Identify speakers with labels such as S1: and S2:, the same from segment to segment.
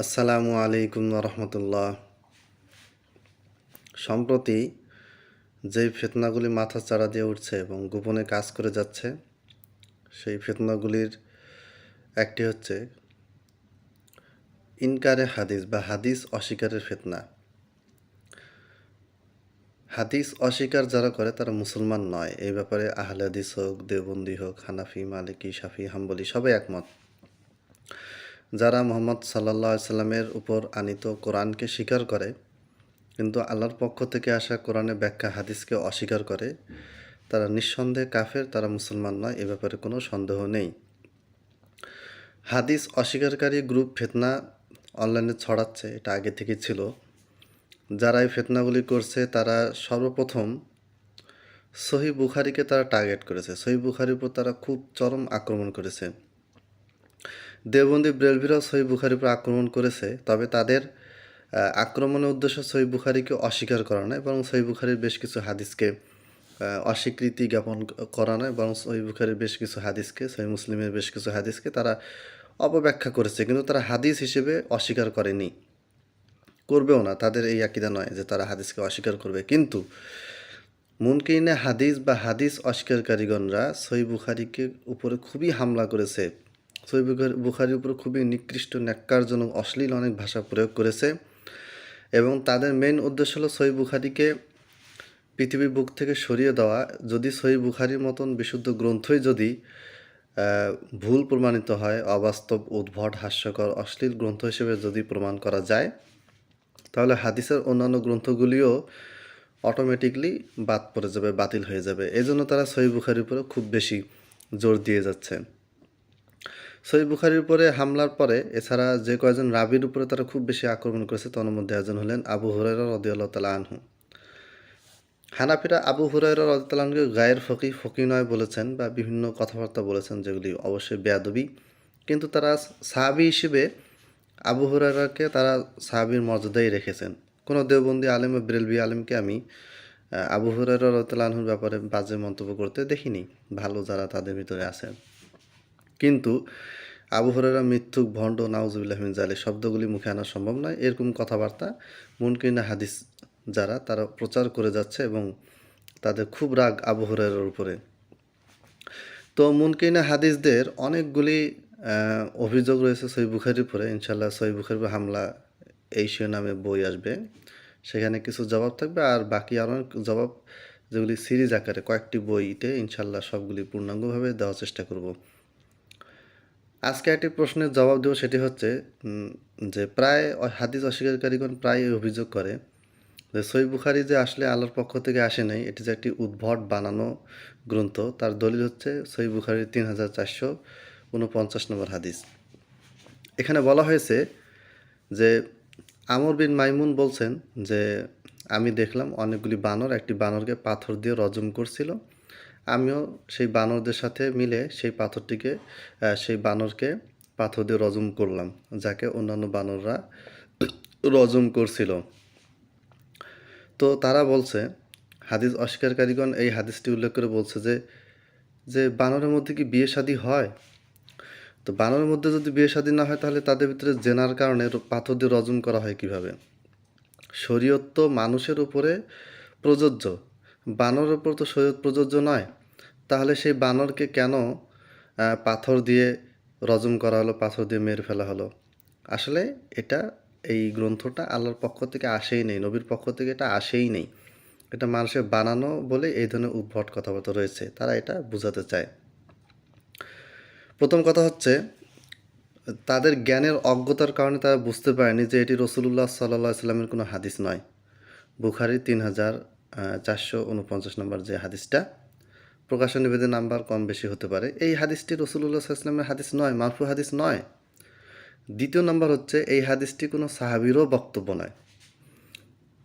S1: আসসালামু আলাইকুম রহমতুল্লাহ সম্প্রতি যেই ফেতনাগুলি মাথা চাড়া দিয়ে উঠছে এবং গোপনে কাজ করে যাচ্ছে, সেই ফেতনাগুলির একটি হচ্ছে ইনকারে হাদিস বা হাদিস অস্বীকারের ফেতনা। হাদিস অস্বীকার যারা করে তারা মুসলমান নয়। এই ব্যাপারে আহলে হাদিস হোক দেবন্দি হোক, হানাফি, মালিকি, শাফি, হাম্বলি সবাই একমত। যারা মোহাম্মদ সাল্লাহ সাল্লামের উপর আনিত কোরআনকে স্বীকার করে, কিন্তু আল্লাহর পক্ষ থেকে আসা কোরআনে ব্যাখ্যা হাদিসকে অস্বীকার করে, তারা নিঃসন্দেহে কাফের, তারা মুসলমান নয়, এ ব্যাপারে কোনো সন্দেহ নেই। হাদিস অস্বীকারী গ্রুপ ফেতনা অনলাইনে ছড়াচ্ছে, এটা আগে থেকে ছিল। যারা এই ফেতনাগুলি করছে, তারা সর্বপ্রথম সহি বুখারিকে তারা টার্গেট করেছে। সহি বুখারির উপর তারা খুব চরম আক্রমণ করেছে। দেওবন্দি ব্রেলভিরাও সহি বুখারির উপর আক্রমণ করেছে, তবে তাদের আক্রমণের উদ্দেশ্য সহি বুখারিকে অস্বীকার করা নয়, বরং সহি বুখারির বেশ কিছু হাদিসকে অস্বীকৃতি জ্ঞাপন করা নয়, বরং সহি বুখারির বেশ কিছু হাদিসকে সহি মুসলিমের বেশ কিছু হাদিসকে তারা অপব্যাখ্যা করেছে, কিন্তু তারা হাদিস হিসেবে অস্বীকার করেনি। করবেও না, তাদের এই আকিদা নয় যে তারা হাদিসকে অস্বীকার করবে, কিন্তু মুনকিনে হাদিস বা হাদিস অস্বীকারীগণরা সই বুখারিকে উপরে খুবই হামলা করেছে। সই বুখারির উপর খুবই নিকৃষ্ট, ন্যাক্কারজনক, অশ্লীল অনেক ভাষা প্রয়োগ করেছে এবং তাদের মেইন উদ্দেশ্য হলো সই বুখারিকে পৃথিবীর বুক থেকে সরিয়ে দেওয়া। যদি সই বুখারির মতন বিশুদ্ধ গ্রন্থই যদি ভুল প্রমাণিত হয়, অবাস্তব, উদ্ভট, হাস্যকর, অশ্লীল গ্রন্থ হিসেবে যদি প্রমাণ করা যায়, তাহলে হাদিসের অন্যান্য গ্রন্থগুলিও অটোমেটিকলি বাদ পড়ে যাবে, বাতিল হয়ে যাবে। এই জন্য তারা সহি বুখারির উপরে খুব বেশি জোর দিয়ে যাচ্ছে। সহি বুখারির উপরে হামলার পরে, এছাড়া যে কয়েকজন রাবির উপরে তারা খুব বেশি আক্রমণ করেছে তার মধ্যে একজন হলেন আবু হুরাইরা রদিয়াল্লাহ তালা আনহু। হানাফিরা আবু হুরাইরা রদিয়াল্লাহকে গায়ের ফকি ফকি নয় বলেছেন বা বিভিন্ন কথাবার্তা বলেছেন যেগুলি অবশ্যই বেয়াদবি। কিন্তু তারা সাহাবি হিসেবে আবু হুরাইরাকে তারা সাহাবির মর্যাদাই রেখেছেন। কোনো দেওবন্দি আলেম বা ব্রেলবি আলেমকে আমি আবু হুরাইরা রতলানহুর ব্যাপারে বাজে মন্তব্য করতে দেখিনি। ভালো যারা তাদের ভিতরে আছেন। কিন্তু আবু হরেরা মৃত্যুক ভণ্ড নাউজুবিল্লাহমিন জালে শব্দগুলি মুখে আনা সম্ভব নয়। এরকম কথাবার্তা মুনকিনা হাদিস যারা, তারা প্রচার করে যাচ্ছে এবং তাদের খুব রাগ আবু হরেরার উপরে। তো মুনকিনা হাদিসদের অনেকগুলি অভিযোগ রয়েছে সই বুখারির উপরে। ইনশাল্লাহ সই বুখারির হামলা এই নামে বই আসবে। সেখানে কিছু জবাব থাকবে আর বাকি আরও জবাব, যেগুলি সিরিজ আকারে কয়েকটি বইতে ইনশাল্লাহ সবগুলি পূর্ণাঙ্গভাবে দেওয়ার চেষ্টা করব। আজকে একটি প্রশ্নের জবাব দেবো, সেটি হচ্ছে যে প্রায় হাদিস অস্বীকারীগণ প্রায় অভিযোগ করে যে সই বুখারি যে আসলে আল্লাহর পক্ষ থেকে আসে নাই, এটি যে একটি উদ্ভট বানানো গ্রন্থ, তার দলিল হচ্ছে সই বুখারির তিন হাজার চারশো উনপঞ্চাশ নম্বর হাদিস। এখানে বলা হয়েছে যে আমর বিন মাইমুন বলছেন যে, আমি দেখলাম অনেকগুলি বানর, একটি বানরকে পাথর দিয়ে রজম করছিল আমিও সেই বানরদের সাথে মিলে সেই পাথরটিকে সেই বানরকে পাথর দিয়ে রজম করলাম, যাকে অন্যান্য বানররা রজম করছিল। তো তারা বলছে, হাদিস অস্বীকারীগণ এই হাদিসটি উল্লেখ করে বলছে যে যে বানরের মধ্যে কি বিয়ে শাদী হয়? তো বানরের মধ্যে যদি বিয়ে শাদী না হয়, তাহলে তাদের ভিতরে জেনার কারণে পাথর দিয়ে রজম করা হয় কীভাবে? শরীয়ত তো মানুষের উপরে প্রযোজ্য। বানরের উপর তো শরীয়ত প্রযোজ্য নয়। তাহলে সেই বানরকে কেন পাথর দিয়ে রজম করা হলো, পাথর দিয়ে মেরে ফেলা হলো? আসলে এটা, এই গ্রন্থটা আল্লাহর পক্ষ থেকে আসেই নেই, নবীর পক্ষ থেকে এটা আসেই নেই। এটা মানুষের বানানো বলে এই ধরনের উদ্ভট কথাবার্তা রয়েছে, তারা এটা বোঝাতে চায়। প্রথম কথা হচ্ছে, তাদের জ্ঞানের অজ্ঞতার কারণে তারা বুঝতে পারেনি যে এটি রসুল্লাহ সাল্লাহ সাল্লামের কোনো হাদিস নয়। বুখারি তিন হাজার চারশো উনপঞ্চাশ নম্বর যে হাদিসটা প্রকাশন নিবেদন নাম্বার কম বেশি হতে পারে। এই হাদিসটি রসুল্লাহ সাল্লামের হাদিস নয়, মারফু হাদিস নয়। দ্বিতীয় নম্বর হচ্ছে, এই হাদিসটি কোনো সাহাবিরও বক্তব্য নয়।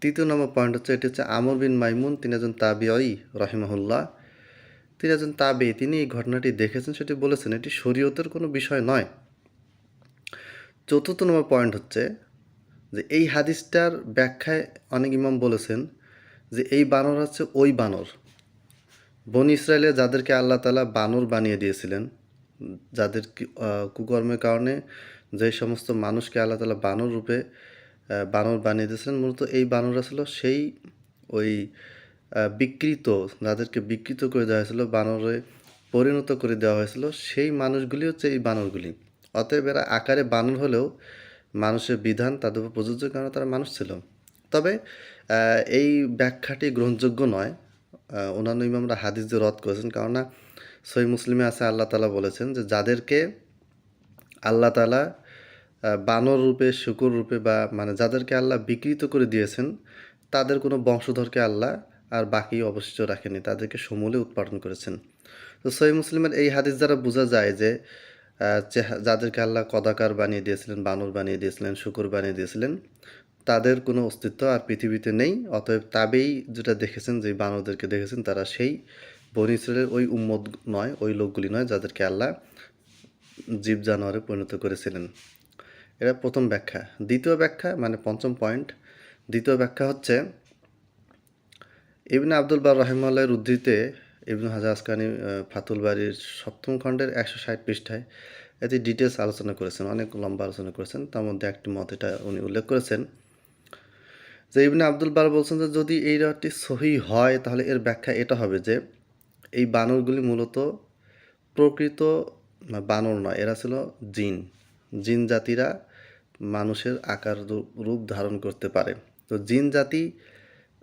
S1: তৃতীয় নম্বর পয়েন্ট হচ্ছে, এটি হচ্ছে আমর বিন মাইমুন, তিনি একজন তাবিআই রহিমাহুল্লাহ। তিনি একজন তাবে তিনি এই ঘটনাটি দেখেছেন, সেটি বলেছেন, এটি শরীয়তের কোনো বিষয় নয়। চতুর্থ নম্বর পয়েন্ট হচ্ছে যে, এই হাদিসটার ব্যাখ্যায় অনেক ইমাম বলেছেন যে এই বানর হচ্ছে ওই বানর। বন ইসরায়েলে যাদেরকে আল্লাহ তালা বানর বানিয়ে দিয়েছিলেন, যাদের কুকর্মের কারণে যে সমস্ত মানুষকে আল্লাহ তালা বানর রূপে বানর বানিয়ে দিয়েছিলেন, মূলত এই বানররা ছিল সেই ওই বিকৃত, যাদেরকে বিকৃত করে দেওয়া হয়েছিল, বানরে পরিণত করে দেওয়া হয়েছিল, সেই মানুষগুলি হচ্ছে এই বানরগুলি। অতএব এরা আকারে বানর হলেও মানুষের বিধান তাদের উপর প্রযোজ্য কারণে তারা মানুষ ছিল। তবে এই ব্যাখ্যাটি গ্রহণযোগ্য নয়। অন্যান্য ইমামরা হাদিস দিয়ে রদ করেছেন কেননা সই মুসলিমে আছে আল্লাহ তালা বলেছেন যে যাদেরকে আল্লাহ তালা বানর রূপে, শুকুর রূপে বা মানে যাদেরকে আল্লাহ বিকৃত করে দিয়েছেন, তাদের কোনো বংশধরকে আল্লাহ আর বাকি অবশিষ্ট রাখেনি তাদেরকে সমূলে উৎপাদন করেছেন। তো সহি মুসলিমের এই হাদিস দ্বারা বোঝা যায় যে যাদেরকে আল্লাহ কদাকার বানিয়ে দিয়েছিলেন, বানর বানিয়ে দিয়েছিলেন, শুকুর বানিয়ে দিয়েছিলেন তাদের কোনো অস্তিত্ব আর পৃথিবীতে নেই। অতএব তাবেই যেটা দেখেছেন, যে বানরদেরকে দেখেছেন, তারা সেই বনি ইসরায়েলের ওই উম্মত নয়, ওই লোকগুলি নয়, যাদেরকে আল্লাহ জীব জানোয়ারে পরিণত করেছিলেন। এটা প্রথম ব্যাখ্যা। দ্বিতীয় ব্যাখ্যা মানে পঞ্চম পয়েন্ট, দ্বিতীয় ব্যাখ্যা হচ্ছে, ইবনে আব্দুল বার রহিমাল্লাহের উদ্ধৃতে ইবনু হাজার আসকানি ফাতুল বাড়ির সপ্তম খণ্ডের একশো ষাট পৃষ্ঠায় এতে ডিটেলস আলোচনা করেছেন, অনেক লম্বা আলোচনা করেছেন। তার মধ্যে একটি মত এটা উনি উল্লেখ করেছেন যে ইবনে আব্দুল বার বলছেন যে যদি এই রাতটি সহি হয়, তাহলে এর ব্যাখ্যা এটা হবে যে এই বানরগুলি মূলত প্রকৃত বানর নয়, এরা ছিল জিন। জিন জাতিরা মানুষের আকার রূপ- ধারণ করতে পারে। তো জিন জাতি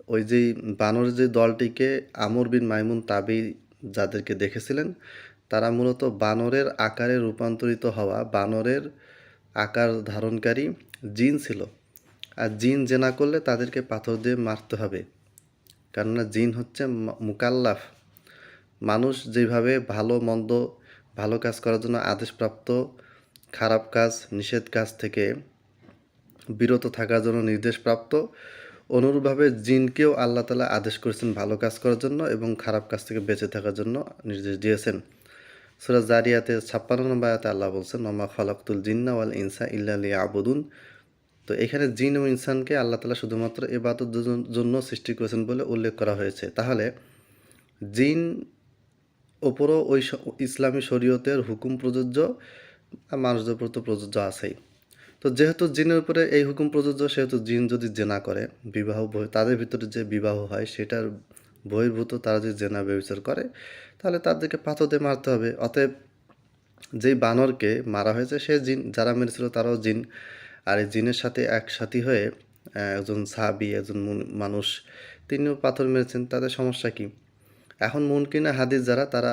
S1: ওই যে বানর যে দলটিকে আমর বিন মাইমুন তাবি যাদেরকে দেখেছিলেন, তারা মূলত বানরের আকারে রূপান্তরিত হওয়া, বানরের আকার ধারণকারী জিন ছিল। আর জিন জেনা করলে তাদেরকে পাথর দিয়ে মারতে হবে। কেননা জিন হচ্ছে মুকাল্লাফ। মানুষ যেভাবে ভালো, মন্দ, ভালো কাজ করার জন্য আদেশপ্রাপ্ত, খারাপ কাজ, নিষেধ কাজ থেকে বিরত থাকার জন্য নির্দেশপ্রাপ্ত, অনুরূপভাবে জিনকেও আল্লাহ তালা আদেশ করেছেন ভালো কাজ করার জন্য এবং খারাপ কাজ থেকে বেঁচে থাকার জন্য নির্দেশ দিয়েছেন। সুরা জারিয়াতে ছাপ্পান্ন নম্বর আয়াতে আল্লাহ বলছেন নমা খলাকুল জিন্না ওয়াল ইনসা ইল্লা আবুদুন তো এখানে জিন ও ইনসানকে আল্লাহ তালা শুধুমাত্র এবাদত জন্য সৃষ্টি করেছেন বলে উল্লেখ করা হয়েছে। তাহলে জিন ওপরও ওই ইসলামী শরীয়তের হুকুম প্রযোজ্য আর মানুষদের উপর তো প্রযোজ্য আছেই। তো যেহেতু জিনের উপরে এই হুকুম প্রযোজ্য, সেহেতু জিন যদি জেনা করে, বিবাহ বহি- তাদের ভিতরে যে বিবাহ হয়, সেটার বহির্ভূত তারা যদি জেনা ব্যবচার করে, তাহলে তাদেরকে পাথর দিয়ে মারতে হবে। অতএব যেই বানরকে মারা হয়েছে, সে জিন যারা মেরেছিল তারাও জিন। আর এই জিনের সাথে একসাথী হয়ে একজন সাহাবি, একজন মানুষ, তিনিও পাথর মেরেছেন, তাদের সমস্যা কী? এখন মুনকিনা হাদিস যারা, তারা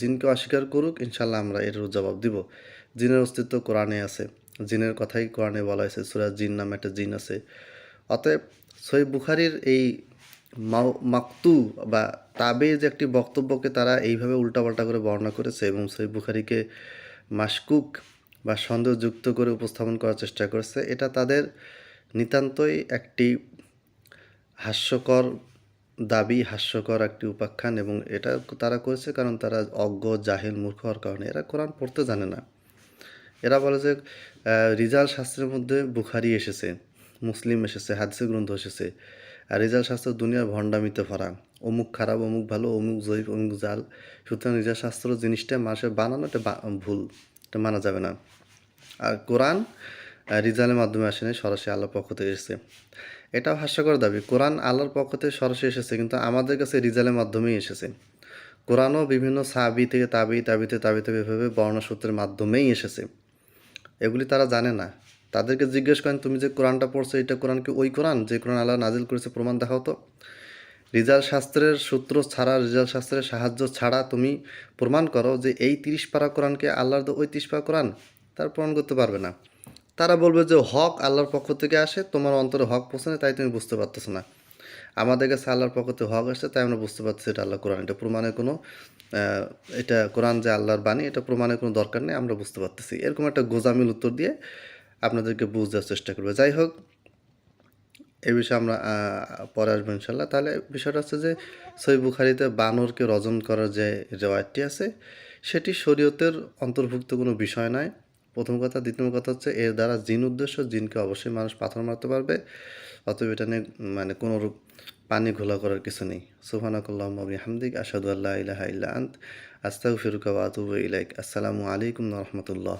S1: জিনকে অস্বীকার করুক ইনশাল্লাহ আমরা এটার জবাব দিব। জিনের অস্তিত্ব কোরআনে আছে, জিনের কথাই কোরআনে বলা হয়েছে, সুরা জিন নামে একটা জিন আছে। অতএব সই বুখারির এই মাকতু বা তাবে যে একটি বক্তব্যকে তারা এইভাবে উল্টাপাল্টা করে বর্ণনা করেছে এবং সই বুখারিকে মাসকুক বা সন্দেহযুক্ত করে উপস্থাপন করার চেষ্টা করেছে। এটা তাদের নিতান্তই একটি হাস্যকর দাবি, হাস্যকর একটি উপাখ্যান এবং এটা তারা করেছে কারণ তারা অজ্ঞ, জাহিল, মূর্খ হওয়ার কারণে। এরা কোরআন পড়তে জানে না। এরা বলে যে রিজাল শাস্ত্রের মধ্যে বুখারি এসেছে, মুসলিম এসেছে, হাদিসের গ্রন্থ এসেছে। আর রিজাল শাস্ত্র দুনিয়ার ভণ্ডামিতে ভরা। অমুক খারাপ, অমুক ভালো, অমুক জৈব অমুক জাল। সুতরাং রিজাল শাস্ত্র জিনিসটা মানুষের বানানো এটা ভুল। এটা মানা যাবে না। আর কোরআন রিজালের মাধ্যমে আসেনি, সরাসরি আল্লাহর পক্ষ থেকে এসেছে। এটাও হাস্যকর দাবি, কোরআন আল্লাহর পক্ষ থেকে সরাসরি এসেছে, কিন্তু আমাদের কাছে রিজালের মাধ্যমেই এসেছে। কোরআনও বিভিন্ন সাবি থেকে তাবি তাবিতে তাবিতে এভাবে বর্ণসূত্রের মাধ্যমেই এসেছে। এগুলি তারা জানে না। তাদেরকে জিজ্ঞেস করেন, তুমি যে কোরআনটা পড়ছো, এটা কোরআন কি ওই কোরআন যে কোরআন আল্লাহ নাজিল করেছে? প্রমাণ দেখাও তো। রিজাল শাস্ত্রের সূত্র ছাড়া, রিজাল শাস্ত্রের সাহায্য ছাড়া তুমি প্রমাণ করো যে এই তিরিশ পারা কোরআনকে আল্লাহর ওই তিরিশ পারা কোরআন। তার প্রমাণ করতে পারবে না। তারা বলবে যে হক আল্লাহর পক্ষ থেকে আসে, তোমার অন্তরে হক পৌঁছানে তাই তুমি বুঝতে পারতেছো না। আমাদের কাছে আল্লাহর পক্ষ থেকে হক আসছে, তাই আমরা বুঝতে পারছি এটা আল্লাহ কোরআন। এটা প্রমাণের কোনো এটা কোরআন যে আল্লাহর বাণী, এটা প্রমাণের কোনো দরকার নেই, আমরা বুঝতে পারতেছি। এরকম একটা গোজামিল উত্তর দিয়ে আপনাদেরকে বুঝতে চেষ্টা করবে। যাই হোক, এ বিষয়ে আমরা পরে আসব ইনশাল্লাহ তাহলে বিষয়টা হচ্ছে যে, সই বুখারিতে বানরকে রজন করার যে রেওয়ায়তটি আছে, সেটি শরীয়তের অন্তর্ভুক্ত কোনো বিষয় নয়। প্রথম কথা। দ্বিতীয় কথা হচ্ছে, এর দ্বারা জিন উদ্দেশ্য, জিনকে অবশ্যই মানুষ পাথর মারতে পারবে। অতএব এটা নিয়ে মানে কোনো রূপ পানি ঘোলা করার কিছু নেই। সুফানাকুল্লাহ হামদিক আসাদু আল্লাহ ইলাহা ইল্লা আন্ত আস্তাউ ফিরুকা আতুব ইলাইক। আসসালামু আলাইকুম রাহমাতুল্লাহ।